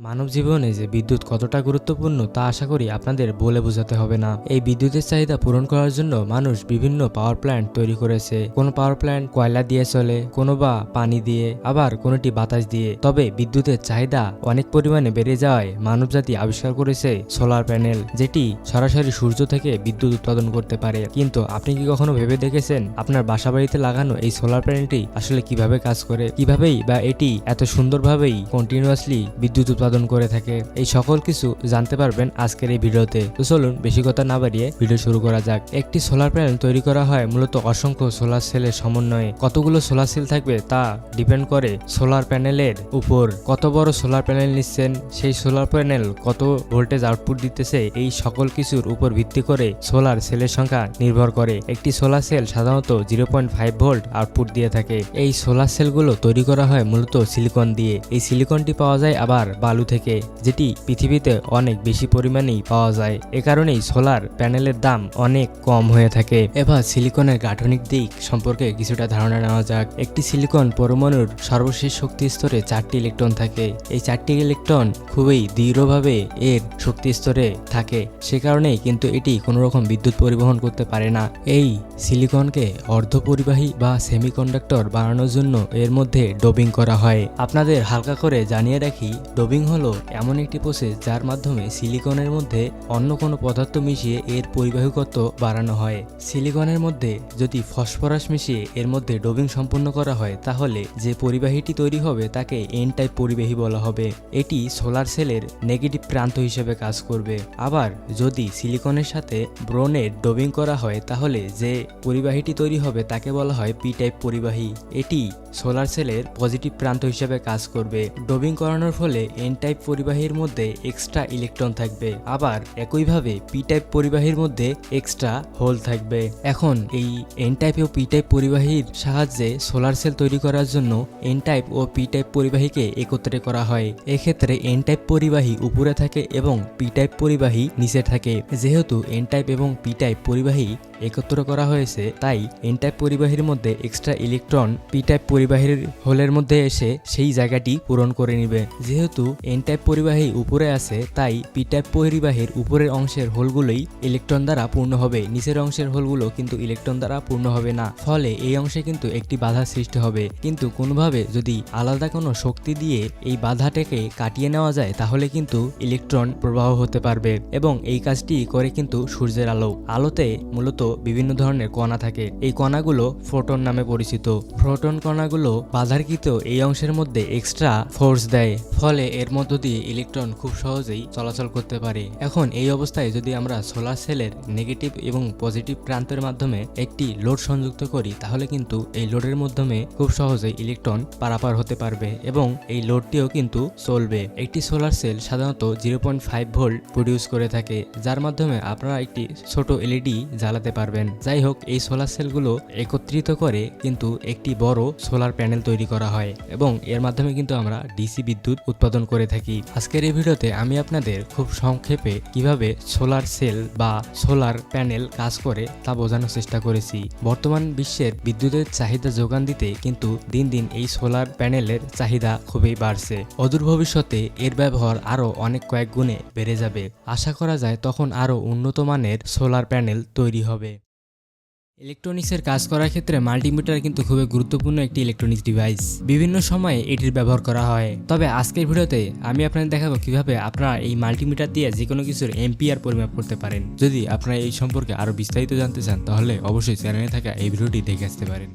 মানব জীবনে যে বিদ্যুৎ কতটা গুরুত্বপূর্ণ তা আশা করি আপনাদের বলে বোঝাতে হবে না। এই বিদ্যুতের চাহিদা পূরণ করার জন্য মানুষ বিভিন্ন পাওয়ার প্ল্যান্ট তৈরি করেছে। কোনো পাওয়ার প্ল্যান্ট কয়লা দিয়ে চলে, কোনো বা পানি দিয়ে, আবার কোনোটি বাতাস দিয়ে। তবে বিদ্যুতের চাহিদা অনেক পরিমাণে বেড়ে যাওয়ায় মানবজাতি আবিষ্কার করেছে সোলার প্যানেল যেটি সরাসরি সূর্য থেকে বিদ্যুৎ উৎপাদন করতে পারে। কিন্তু আপনি কি কখনো ভেবে দেখেছেন আপনার বাসাবাড়িতে লাগানো এই সোলার প্যানেলটি আসলে কীভাবে কাজ করে? কিভাবেই বা এটি এত সুন্দরভাবেই কন্টিনিউয়াসলি বিদ্যুৎ উৎপাদন করে থাকে। এই সকল কিছু জানতে পারবেন আজকের এই ভিডিওতে। তো চলুন, বেশি কথা না বাড়িয়ে ভিডিও শুরু করা যাক। একটি সোলার প্যানেল তৈরি করা হয় মূলত অসংখ্য সোলার সেলের সমন্বয়ে। কতগুলো সোলার সেল থাকবে তা ডিপেন্ড করে সোলার প্যানেলের উপর। কত বড় সোলার প্যানেল নিচ্ছেন, সেই সোলার প্যানেল কত ভোল্টেজ আউটপুট দিতেছে, এই সকল কিছুর উপর ভিত্তি করে সোলার সেলের সংখ্যা নির্ভর করে। একটি সোলার সেল সাধারণত zero point five volt output দিয়ে থাকে। এই সোলার সেলগুলো তৈরি করা হয় মূলত সিলিকন দিয়ে। এই সিলিকনটি পাওয়া যায় আবার বালু থেকে, যেটি পৃথিবীতে অনেক বেশি পরিমাণেই পাওয়া যায়। এ কারণেই সোলার প্যানেলের দাম অনেক কম হয়ে থাকে। এবার সিলিকনের গাঠনিক দিক সম্পর্কে কিছুটা ধারণা নেওয়া যাক। একটি সিলিকন পরমাণুর সর্বশেষ শক্তি স্তরে চারটি ইলেকট্রন থাকে। এই চারটি ইলেকট্রন খুবই দৃঢ়ভাবে এর শক্তি স্তরে থাকে। সে কারণেই কিন্তু এটি কোনো রকম বিদ্যুৎ পরিবহন করতে পারে না। এই সিলিকনকে অর্ধপরিবাহী বা সেমিকন্ডাক্টর বানানোর জন্য এর মধ্যে ডোবিং করা হয়। আপনাদের হালকা করে জানিয়ে রাখি ডোবিং হলো এমন একটি প্রসেস যার মাধ্যমে সিলিকনের মধ্যে অন্য কোনো পদার্থ মিশিয়ে এর পরিবাহিকত্ব বাড়ানো হয়। সিলিকনের মধ্যে যদি ফসফরাস মিশিয়ে এর মধ্যে ডোবিং সম্পন্ন করা হয়, তাহলে যে পরিবাহীটি তৈরি হবে তাকে এন টাইপ পরিবাহী বলা হবে। এটি সোলার সেলের নেগেটিভ প্রান্ত হিসেবে কাজ করবে। আবার যদি সিলিকনের সাথে ব্রোনের ডোবিং করা হয়, তাহলে যে পরিবাহীটি তৈরি হবে তাকে বলা হয় পি টাইপ পরিবাহী। এটি সোলার সেলের পজিটিভ প্রান্ত হিসেবে কাজ করবে। ডোবিং করানোর ফলে এন টাইপ পরিবাহীর মধ্যে এক্সট্রা ইলেকট্রন থাকবে। আবার একইভাবে পি টাইপ পরিবাহীর মধ্যে এক্সট্রা হোল থাকবে। এখন এই এন টাইপ ও পি টাইপ পরিবাহীর সাহায্যে সোলার সেল তৈরি করার জন্য এন টাইপ ও পি টাইপ পরিবাহীকে একত্রে করা হয়। এক্ষেত্রে এন টাইপ পরিবাহী উপরে থাকে এবং পি টাইপ পরিবাহী নিচে থাকে। যেহেতু এন টাইপ এবং পি টাইপ পরিবাহী একত্র করা হয়েছে, তাই এন টাইপ পরিবাহীর মধ্যে এক্সট্রা ইলেকট্রন পি টাইপ পরিবাহীর হোলের মধ্যে এসে সেই জায়গাটি পূরণ করে নেবে। যেহেতু এন টাইপ পরিবাহী উপরে আছে, তাই পি টাইপ পরিবাহীর উপরের অংশের হোলগুলোই ইলেকট্রন দ্বারা পূর্ণ হবে। নিচের অংশের হোলগুলো কিন্তু ইলেকট্রন দ্বারা পূর্ণ হবে না। ফলে এই অংশে কিন্তু একটি বাধা সৃষ্টি হবে। কিন্তু কোনোভাবে যদি আলাদা কোনো শক্তি দিয়ে এই বাধাটাকে কাটিয়ে নেওয়া যায়, তাহলে কিন্তু ইলেকট্রন প্রবাহ হতে পারবে। এবং এই কাজটি করে কিন্তু সূর্যের আলো। আলোতে মূলত বিভিন্ন ধরনের কণা থাকে। এই কণাগুলো ফোটন নামে পরিচিত। ফোটন কণাগুলো বাধারকৃত এই অংশের মধ্যে এক্সট্রা ফোর্স দেয়। ফলে এর মধ্য দিয়ে ইলেকট্রন খুব সহজেই চলাচল করতে পারে। এখন এই অবস্থায় যদি আমরা সোলার সেলের নেগেটিভ এবং পজিটিভ প্রান্তের মাধ্যমে একটি লোড সংযুক্ত করি, তাহলে কিন্তু এই লোডের মাধ্যমে খুব সহজেই ইলেকট্রন পারাপার হতে পারবে এবং এই লোডটিও কিন্তু চলবে। একটি সোলার সেল সাধারণত zero point five volt produce করে থাকে, যার মাধ্যমে আপনারা একটি ছোট এলইডি জ্বালাতে পারবেন। যাই হোক এই সোলার সেলগুলো একত্রিত করে কিন্তু একটি বড় সোলার প্যানেল তৈরি করা হয় এবং এর মাধ্যমে কিন্তু আমরা ডিসি বিদ্যুৎ উৎপাদন করে থাকি। আজকের এই ভিডিওতে আমি আপনাদের খুব সংক্ষেপে কীভাবে সোলার সেল বা সোলার প্যানেল কাজ করে তা বোঝানোর চেষ্টা করেছি। বর্তমান বিশ্বের বিদ্যুতের চাহিদা যোগান দিতে কিন্তু দিন দিন এই সোলার প্যানেলের চাহিদা খুবই বাড়ছে। অদূর ভবিষ্যতে এর ব্যবহার আরও অনেক কয়েক গুণে বেড়ে যাবে। আশা করা যায় তখন আরও উন্নত মানের সোলার প্যানেল তৈরি হবে। ইলেকট্রনিক্সের কাজ করার ক্ষেত্রে মাল্টিমিটার কিন্তু খুবই গুরুত্বপূর্ণ একটি ইলেকট্রনিক্স ডিভাইস বিভিন্ন সময়ে এটির ব্যবহার করা হয়। তবে আজকের ভিডিওতে আমি আপনাদের দেখাবো কীভাবে আপনারা এই মাল্টিমিটার দিয়ে যে কোনো কিছুর এমপিআর পরিমাপ করতে পারেন। যদি আপনারা এই সম্পর্কে আরও বিস্তারিত জানতে চান, তাহলে অবশ্যই চ্যানেলে থাকা এই ভিডিওটি দেখে আসতে পারেন।